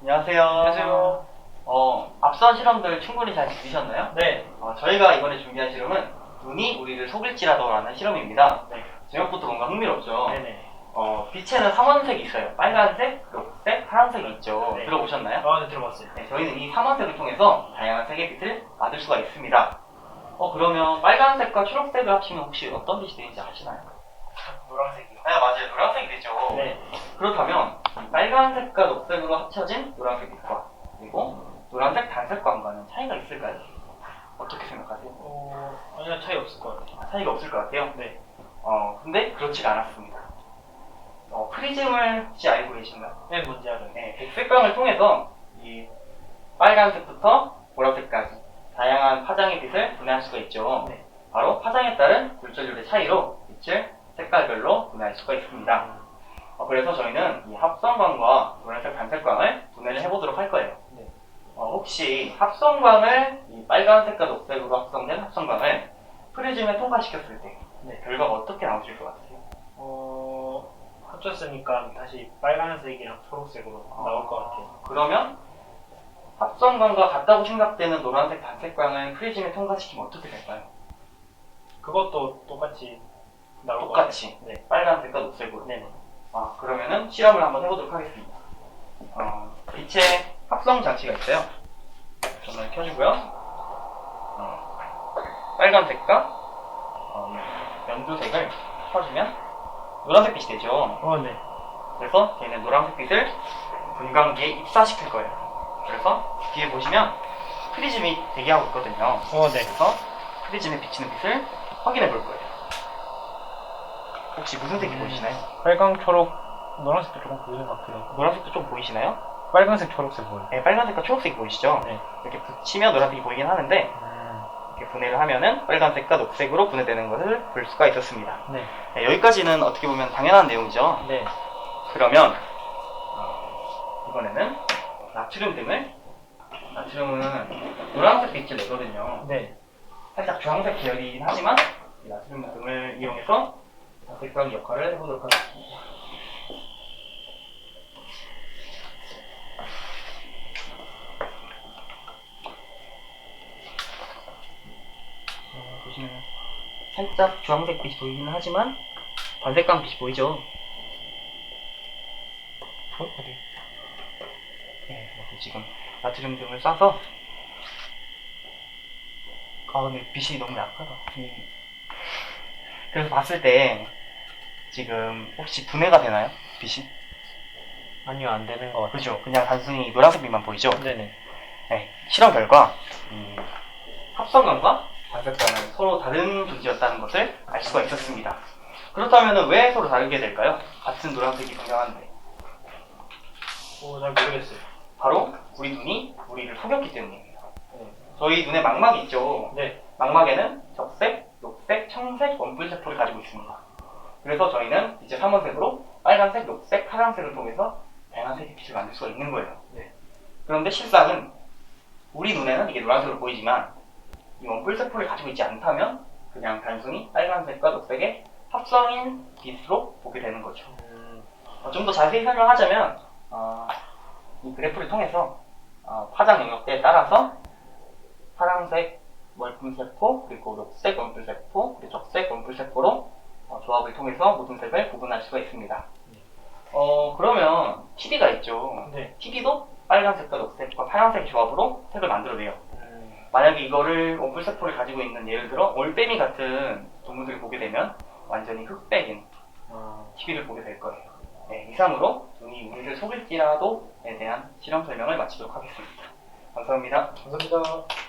안녕하세요. 안녕하세요. 어, 앞선 실험들 충분히 잘 들으셨나요? 네. 어, 저희가 이번에 준비한 실험은 눈이 우리를 속일지라도라는 실험입니다. 네. 제목부터 뭔가 흥미롭죠? 네네. 어, 빛에는 3원색이 있어요. 빨간색, 녹색, 파란색이 있죠. 네. 들어보셨나요? 아, 네, 들어봤어요. 네, 저희는 이 3원색을 통해서 다양한 색의 빛을 받을 수가 있습니다. 어, 그러면 빨간색과 초록색을 합치면 혹시 어떤 빛이 되는지 아시나요? 노란색이요. 네, 맞아요. 노란색이 되죠. 네. 그렇다면 이 빨간색과 녹색으로 합쳐진 노란색 빛과 그리고 노란색 단색광과는 차이가 있을까요? 어떻게 생각하세요? 어, 아니요, 차이 없을 것 같아요. 아, 차이가 없을 것 같아요. 네. 어, 근데 그렇지가 않았습니다. 어, 프리즘을 혹시 알고 계신가요? 네, 뭔지 알아요. 네, 백색광을 통해서 이 빨간색부터 보라색까지 다양한 파장의 빛을 분해할 수가 있죠. 네. 바로 파장에 따른 굴절률의 차이로 빛을 색깔별로 분해할 수가 있습니다. 어, 그래서 저희는 이 합성광과 노란색 단색광을 분해를 해보도록 할 거예요. 네. 어, 혹시 합성광을 이 빨간색과 녹색으로 합성된 합성광을 프리즘에 통과시켰을 때 네. 결과가 어떻게 나오실 것 같아요? 어, 합쳤으니까 다시 빨간색이랑 초록색으로 나올 것 같아요. 그러면 합성광과 같다고 생각되는 노란색 단색광을 프리즘에 통과시키면 어떻게 될까요? 그것도 똑같이 나올 것 똑같이 같아요. 네. 빨간색과 녹색으로. 네 네. 아, 그러면은 실험을 한번 해보도록 하겠습니다. 어, 빛의 합성 장치가 있어요. 전원을 켜주고요. 어, 빨간색과 어, 이 연두색을 켜주면 노란색 빛이 되죠. 어, 네. 그래서 걔는 노란색 빛을 분광기에 입사시킬 거예요. 그래서 뒤에 보시면 프리즘이 대기하고 있거든요. 어, 네. 그래서 프리즘에 비치는 빛을 확인해 볼 거예요. 혹시 무슨 색이 보이시나요? 빨강, 초록, 노란색도 조금 보이는 것 같아요. 노란색도 좀 보이시나요? 빨간색, 초록색 보여요. 네, 빨간색과 초록색이 보이시죠? 네. 이렇게 붙이면 노란색이 보이긴 하는데 음, 이렇게 분해를 하면은 빨간색과 녹색으로 분해되는 것을 볼 수가 있었습니다. 네. 네, 여기까지는 어떻게 보면 당연한 내용이죠. 네. 그러면 어, 이번에는 나트륨 등을 나트륨은 노란색 빛을 내거든요. 네. 살짝 주황색 계열이긴 하지만 이 나트륨 등을 이용해서 색깔 역할을 해보도록 하겠습니다. 어, 보시면 살짝 주황색 빛이 보이긴 하지만 반색광 빛이 보이죠. 어, 어디? 네, 그래서 지금 나트륨 등을 쏴서 아 근데 빛이 너무 약하다. 이- 그래서 봤을 때 지금 혹시 분해가 되나요? 빛이? 아니요, 안 되는 것 같아요. 그죠? 그냥 단순히 노란색 빛만 보이죠? 네네. 네, 실험 결과 이 합성광과 반색광은 서로 다른 존재였다는 것을 알 수가 있었습니다. 그렇다면 왜 서로 다르게 될까요? 같은 노란색이 분명한데 오, 잘 모르겠어요. 바로 우리 눈이 우리를 속였기 때문입니다. 네. 저희 눈에 망막이 있죠. 네. 망막에는 적색, 녹색, 청색, 원뿔 세포를 가지고 있습니다. 그래서 저희는 이제 3원색으로 빨간색, 녹색, 파란색을 통해서 다양한 색의 빛을 만들 수가 있는 거예요. 네. 그런데 실상은 우리 눈에는 이게 노란색으로 보이지만 이 원뿔 세포를 가지고 있지 않다면 그냥 단순히 빨간색과 녹색의 합성인 빛으로 보게 되는 거죠. 음, 좀더 자세히 설명하자면 어, 이 그래프를 통해서 어, 파장 영역대에 따라서 파란색 월품세포 그리고 녹색 원뿔 세포 그리고 적색 원뿔 세포로 어, 조합을 통해서 모든 색을 구분할 수가 있습니다. 어 그러면 TV가 있죠. 네. TV도 빨간색과 녹색과 파란색의 조합으로 색을 만들어내요. 음, 만약에 이거를 원뿔세포를 가지고 있는 예를 들어 올빼미 같은 동물들을 보게 되면 완전히 흑백인 어, TV를 보게 될 거예요. 네, 이상으로 눈이 우리를 속일지라도에 대한 실험 설명을 마치도록 하겠습니다. 감사합니다. 감사합니다.